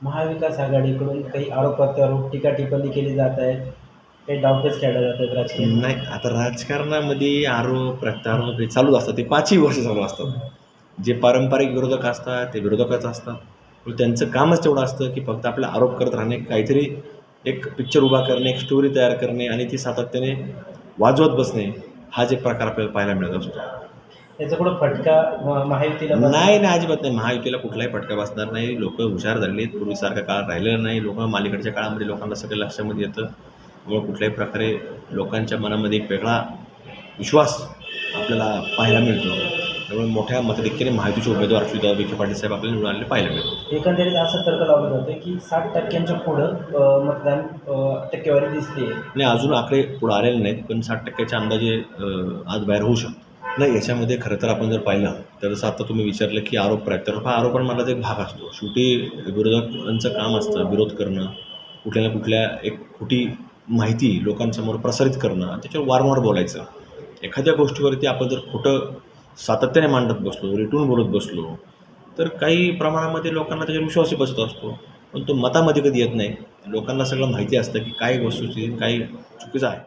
महाविकास आघाडीकडून काही आरोप प्रत्यारोप टीका टिप्पणी केली जात आहेत. काही डावपेच खेळले जात आहेत राजकीय. नाही आता राजकारणामध्ये आरोप प्रत्यारोप हे चालूच असतात. ते पाचही वर्ष चालू असतात. जे पारंपरिक विरोधक असतात ते विरोधकच असतात. त्यांचं कामच तेवढं असतं की फक्त आपला आरोप करत राहणे काहीतरी एक पिक्चर उभा करणे एक स्टोरी तयार करणे आणि ती सातत्याने वाजवत बसणे हा जे प्रकार आपल्याला पाहायला मिळत असतो. याचा कुठं फटका महायुतीला? नाही नाही अजिबात नाही. महायुतीला कुठलाही फटका बसणार नाही. लोक हुशार झालेली आहेत. पूर्वीसारखा काळ राहिलेला नाही. लोक मालिकडच्या काळामध्ये लोकांना सगळं लक्षामध्ये येतं. त्यामुळे कुठल्याही प्रकारे लोकांच्या मनामध्ये एक वेगळा विश्वास आपल्याला पाहायला मिळतो. त्यामुळे मोठ्या मतधिक्याने महायुतीचे उमेदवार सुद्धा विखे पाटील साहेब आपल्याला निवडून आलेले पाहायला मिळतो एकंदरीत असं तर्क लावलं जातं की साठ टक्क्यांच्या पुढं मतदान टक्केवारी दिसते आणि अजून आकडे पुढे आलेले नाहीत पण साठ टक्क्याच्या अंदाजे आज बाहेर होऊ शकतो. नाही याच्यामध्ये खरं तर आपण जर पाहिलं तर जसं आता तुम्ही विचारलं की आरोप प्रत्यारोप हा आरोपांमधलाच एक भाग असतो. शेवटी विरोधकांचं काम असतं विरोध करणं कुठल्या ना कुठल्या एक खोटी माहिती लोकांसमोर प्रसारित करणं त्याच्यावर वारंवार बोलायचं. एखाद्या गोष्टीवरती आपण जर खोटं सातत्याने मांडत बसलो रेटून बोलत बसलो तर काही प्रमाणामध्ये लोकांना त्याच्यावर विश्वासही बसत असतो. पण तो मतामध्ये कधी येत नाही. लोकांना सगळं माहिती असतं की काय वस्तुस्थिती काय चुकीचं आहे.